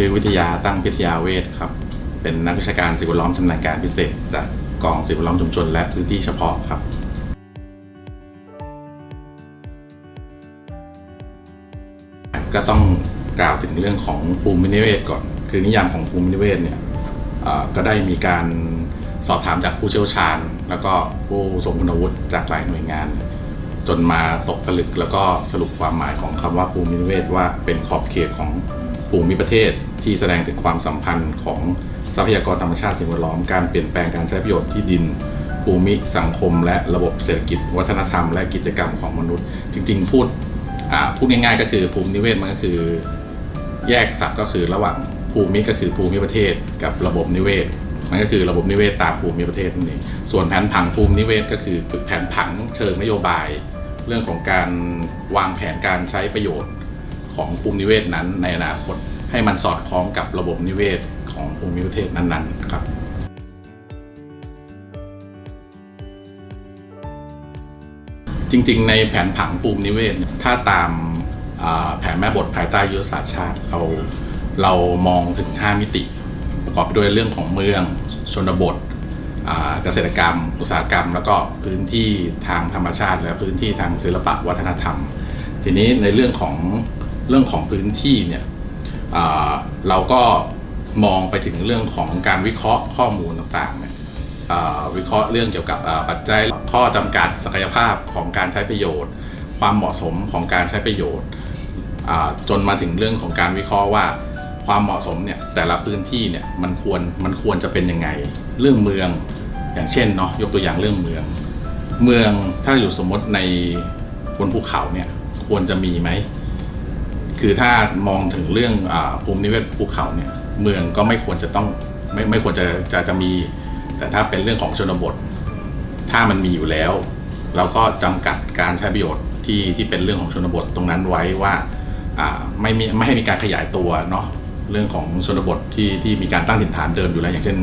ชื่อวิทยาตั้งพิทยาเวทครับ เป็นนักวิชาการสิ่งแวดล้อมชำนาญการพิเศษ จากกองสิ่งแวดล้อมชุมชนและพื้นที่เฉพาะครับ ก็ต้องกล่าวถึงเรื่องของภูมินิเวศก่อน คือนิยามของภูมินิเวศเนี่ยก็ได้มีการสอบถามจากผู้เชี่ยวชาญ แล้วก็ผู้ทรงคุณวุฒิจากหลายหน่วยงาน จนมาตกผลึกแล้วก็สรุปความหมายของคำว่าภูมินิเวศว่าเป็นขอบเขตของ ภูมิประเทศที่แสดงถึงความสัมพันธ์ของทรัพยากรธรรมชาติสิ่งแวดล้อมการเปลี่ยนแปลงการใช้ประโยชน์ที่ดิน ภูมิสังคม และระบบเศรษฐกิจ วัฒนธรรม และกิจกรรมของมนุษย์ จริง ๆ พูดพูดง่ายๆ ก็คือภูมินิเวศมันก็คือ แยกศัพท์ก็คือระหว่างภูมิก็คือภูมิประเทศกับระบบนิเวศมันก็คือระบบนิเวศตามภูมิประเทศนั่นเองส่วนแผนผังภูมินิเวศก็คือแผนผังเชิงนโยบาย เรื่องของการวางแผนการใช้ประโยชน์ ของภูมินิเวศนั้น ในอนาคตให้มันสอดคล้องกับระบบนิเวศของภูมิประเทศนั้นๆครับจริงๆ ในแผนผังภูมินิเวศ ถ้าตามแผนแม่บทภายใต้ยุทธศาสตร์ชาติเราเรามองถึง 5 มิติ ประกอบไปด้วยเรื่องของเมือง ชนบทเกษตรกรรม อุตสาหกรรม แล้วก็พื้นที่ทางธรรมชาติ และพื้นที่ทางศิลปะวัฒนธรรม ทีนี้ในเรื่องของ เรื่องของพื้นที่เนี่ยเราก็มองไปถึงเรื่องของการวิเคราะห์ข้อมูลต่างๆเนี่ยวิเคราะห์เรื่องเกี่ยวกับปัจจัยข้อจำกัดศักยภาพของการใช้ประโยชน์ ความเหมาะสมของการใช้ประโยชน์จนมาถึงเรื่องของการวิเคราะห์ว่าความเหมาะสมเนี่ยแต่ละพื้นที่เนี่ยมันควรมันควรจะเป็นยังไง เรื่องเมืองอย่างเช่นเนาะยกตัวอย่างเรื่องเมือง เมืองถ้าอยู่สมมติในบนภูเขาเนี่ยควรจะมีไหม คือถ้ามองถึงเรื่องอภูมินิเวศภูเขาเนี่ยเมืองก็ไม่ควรจะต้องไม่ไม่ควรจะจะจะมี แต่ถ้าเป็นเรื่องของชนบท ถ้ามันมีอยู่แล้ว เราก็จำกัดการใช้ประโยชน์ที่ที่เป็นเรื่องของชนบทตรงนั้นไว้ว่าไม่มีไม่ให้มีการขยายตัวเนาะเรื่องของชนบทที่ที่มีการตั้งถิ่นฐานเดิมอยู่แล้ว อย่างเช่น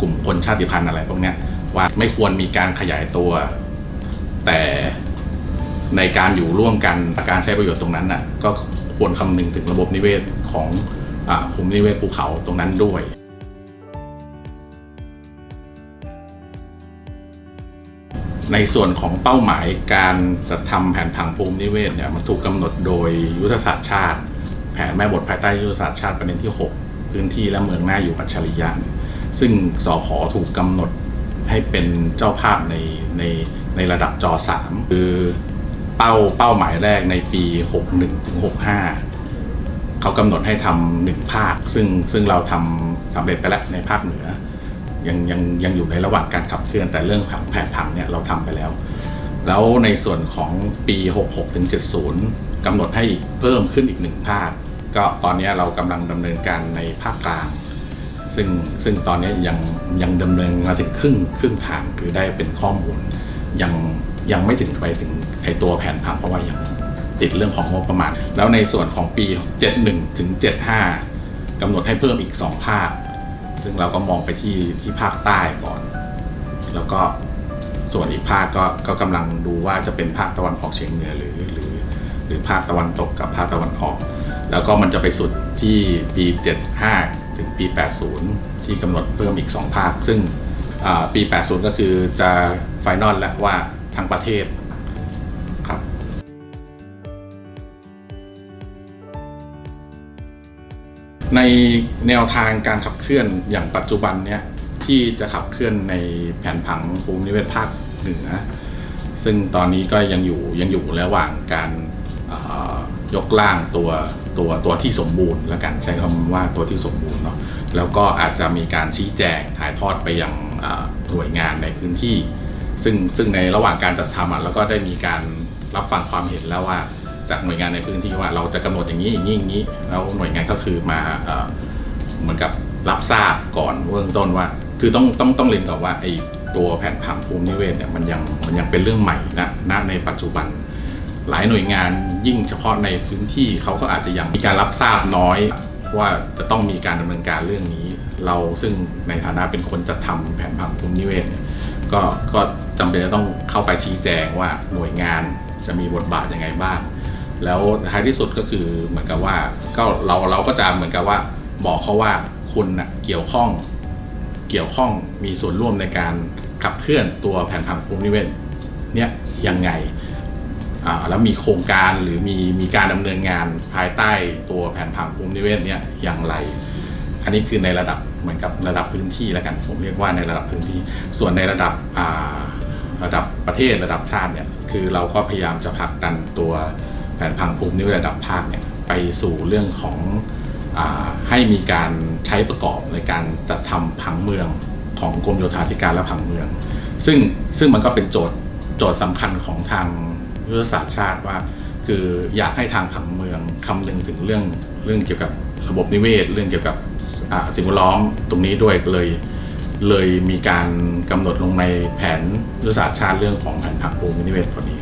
กลุ่มคนชาติพันธุ์อะไรพวกนี้ว่าไม่ควรมีการขยายตัว แต่ ในการอยู่ร่วมกันการใช้ประโยชน์ตรงนั้นน่ะก็ควรคำนึงถึงระบบนิเวศของภูมินิเวศภูเขาตรงนั้นด้วยในส่วนของเป้าหมายการจัดทำแผนผังภูมินิเวศเนี่ยมันถูกกำหนดโดยยุทธศาสตร์ชาติ แผนแม่บทภายใต้ยุทธศาสตร์ชาติประเด็นที่ 6 พื้นที่และเมืองหน่าอยู่อัจฉริยะซึ่งสอพอถูกกำหนดให้เป็นเจ้าภาพในในในระดับจอ 3 คือ เป้าเป้าหมายแรกในปี 61ถึง65 เขากำหนดให้ทำหนึ่งภาค ซึ่งซึ่งเราทำสำเร็จไปแล้วในภาคเหนือ ยังยังยังอยู่ในระหว่างการขับเคลื่อนแต่เรื่องผังแผนผังเนี่ยเราทำไปแล้ว แล้วในส่วนของปี 66ถึง70กำหนดให้อีกเพิ่มขึ้นอีกหนึ่งภาค ก็ตอนนี้เรากำลังดำเนินการในภาคกลางซึ่งซึ่งตอนนี้ยังยังดำเนินมาถึงครึ่งครึ่งทางคือได้เป็นข้อมูลยัง ยังไม่ถึงไปถึงไอตัวแผนผังเพราะว่ายังติดเรื่องของงบประมาณ แล้วในส่วนของปี 71 ถึง 75กำหนดให้เพิ่มอีก 2 ภาค ซึ่งเราก็มองไปที่ที่ภาคใต้ก่อน แล้วก็ส่วนอีกภาคก็ก็กำลังดูว่าจะเป็นภาคตะวันออกเฉียงเหนือหรือหรือ หรือภาคตะวันตกกับภาคตะวันออก แล้วก็มันจะไปสุดที่ปี 75 ถึงปี 80 ที่กำหนดเพิ่มอีก 2 ภาค ซึ่งปี 80 ก็คือจะไฟนอลแล้วว่า ทั้งประเทศครับในแนวทางการขับเคลื่อนอย่างปัจจุบันเนี่ยที่จะขับเคลื่อนในแผนผังภูมินิเวศภาคเหนือ ซึ่งตอนนี้ก็ยังอยู่ยังอยู่ระหว่างการยกร่างตัวตัวตัวที่สมบูรณ์แล้วกันใช้คำว่าตัวที่สมบูรณ์เนาะแล้วก็อาจจะมีการชี้แจงถ่ายทอดไปยังอ่าหน่วยงานในพื้นที่ ซึ่งซึ่งในระหว่างการจัดทำอะแล้วก็ได้มีการรับฟังความเห็นแล้วว่าจากหน่วยงานในพื้นที่ว่าเราจะกำหนดอย่างนี้อย่างนี้อย่างนี้ แล้วหน่วยงานก็คือมาเหมือนกับรับทราบก่อนเบื้องต้นว่า คือต้องต้องต้องเรียนก่อนว่าไอ้ตัวแผนผังภูมินิเวศเนี่ยมันยังมันยังเป็นเรื่องใหม่นะณในปัจจุบัน หลายหน่วยงานยิ่งเฉพาะในพื้นที่เขาก็อาจจะยังมีการรับทราบน้อยว่าจะต้องมีการดำเนินการเรื่องนี้ เราซึ่งในฐานะเป็นคนจัดทำแผนผังภูมินิเวศเนี่ย ก็ก็จำเป็นจะต้องเข้าไปชี้แจงว่าหน่วยงานจะมีบทบาทยังไงบ้าง แล้วท้ายที่สุดก็คือเหมือนกับว่าก็เราเราก็จะเหมือนกับว่าบอกเขาว่าคุณนะเกี่ยวข้องเกี่ยวข้องมีส่วนร่วมในการขับเคลื่อนตัวแผนผังภูมินิเวศเนี่ยยังไงแล้วมีโครงการหรือมีมีการดำเนินงานภายใต้ตัวแผนผังภูมินิเวศเนี่ยอย่างไร อันนี้คือในระดับเหมือนกับระดับพื้นที่แล้วกันผมเรียกว่าในระดับพื้นที่ ส่วนในระดับระดับประเทศระดับชาติเนี่ยคือเราก็พยายามจะผลักดันตัวแผนผังภูมินิเวระดับภาคเนี่ยไปสู่เรื่องของอให้มีการใช้ประกอบในการจัดทำผังเมืองของกรมโยธาธิการและผังเมือง ซึ่งซึ่งมันก็เป็นโจทย์โจทย์สำคัญของทางยุทธศาสตร์ชาติว่า คืออยากให้ทางผังเมืองคำนึงถึงเรื่องเรื่องเกี่ยวกับระบบนิเวศ เรื่องเกี่ยวกับอ่าสิ่งแวดล้อมตรงนี้ด้วยเลย เลยมีการกำหนดลงในแผนยุทธศาสตร์ชาติเรื่องของแผนผังภูมินิเวศพอดี